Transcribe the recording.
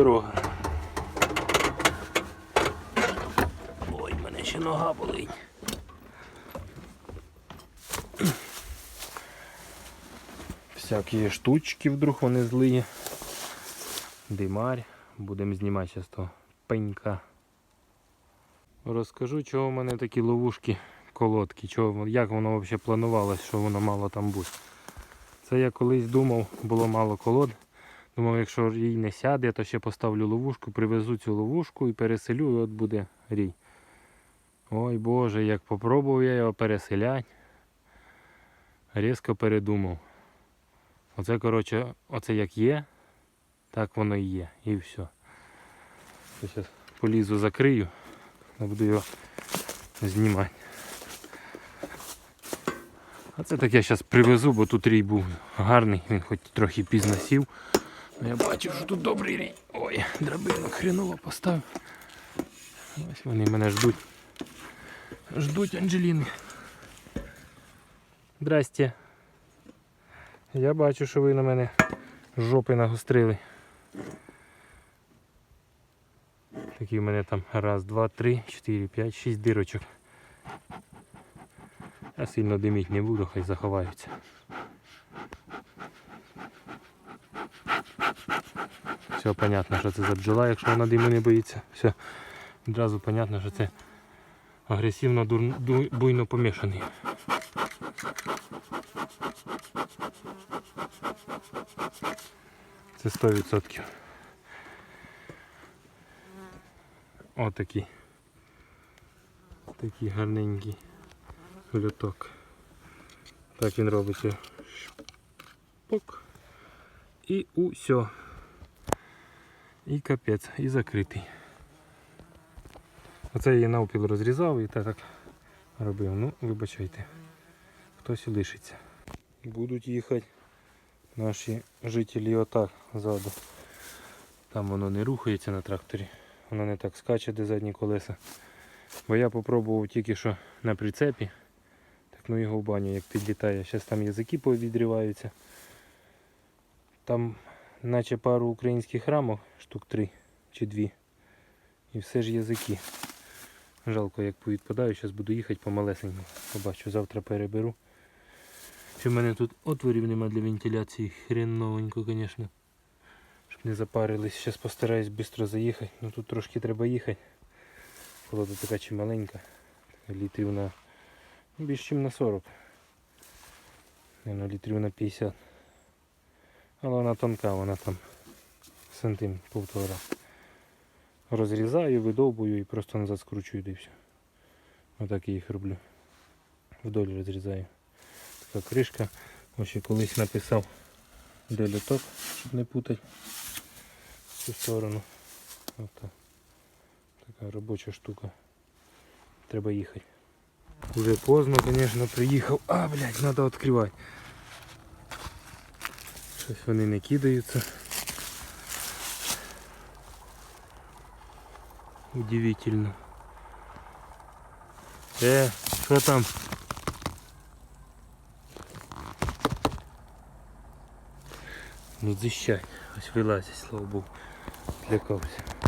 Дорога. Ой, мене ще нога болить. Всякі штучки вдруг вони злі. Димарь. Будемо знімати зараз того пенька. Розкажу, чого в мене такі ловушки колодки, чого, як воно взагалі планувалось, що воно мало там бути. Це я колись думав, було мало колод. Думав, якщо рій не сяде, то ще поставлю ловушку, привезу цю ловушку і переселю, і от буде рій. Ой Боже, як попробував я його переселяти, різко передумав. Оце, коротше, оце як є, так воно і є. І все. Зараз полізу закрию, буду його знімати. А це так я зараз привезу, бо тут рій був гарний, він хоч трохи пізно сів. Я бачу, що тут добрий рій. Ой, драбину хреново поставив. Ось вони мене ждуть. Ждуть Анджеліни. Здрасте. Я бачу, що ви на мене жопи нагострили. Такі в мене там раз, два, три, чотири, п'ять, шість дирочок. Я сильно диміть не буду, хай заховаються. Все понятно, що це за бджола, якщо вона диму не боїться. Все, одразу понятно, що це агресивно буйно помішаний. Це 100%. Отакий. Такий гарненький люток. Так він робиться. Шпок. І усьо. І капець, і закритий. Оце я її навпіл розрізав і так, робив. Ну, вибачайте. Хтось лишиться. Будуть їхати наші жителі отак ззаду. Там воно не рухається на тракторі. Воно не так скаче, де задні колеса. Бо я попробував тільки що на прицепі. Так ну його в баню як підлітає. Зараз там язики повідріваються. Там наче пару українських рамок, штук три чи дві. І все ж язики. Жалко як повідпадаю, зараз буду їхати помалесенько. Побачу, завтра переберу. Чи в мене тут отворів нема для вентиляції, хреновенько, звісно. Щоб не запарились. Зараз постараюсь швидко заїхати. Ну тут трошки треба їхати. Колода така чи маленька. Літрів на більш ніж на 40. Наверно, літрів на 50. Але вона тонка, вона там сантим півтора. Розрізаю, видовбую і просто назад скручую і все. Отак я їх роблю. Вдоль розрізаю. Така кришка. Ось ще колись написав де люток, щоб не путати в цю сторону. Ото. Така робоча штука. Треба їхати. Уже поздно, звісно, приїхав. А, блядь, треба відкривати. Щось вони не кидаються. Удивительно. Е, що там? Ну зіщай, ось вилазять, слава Богу. Злякався.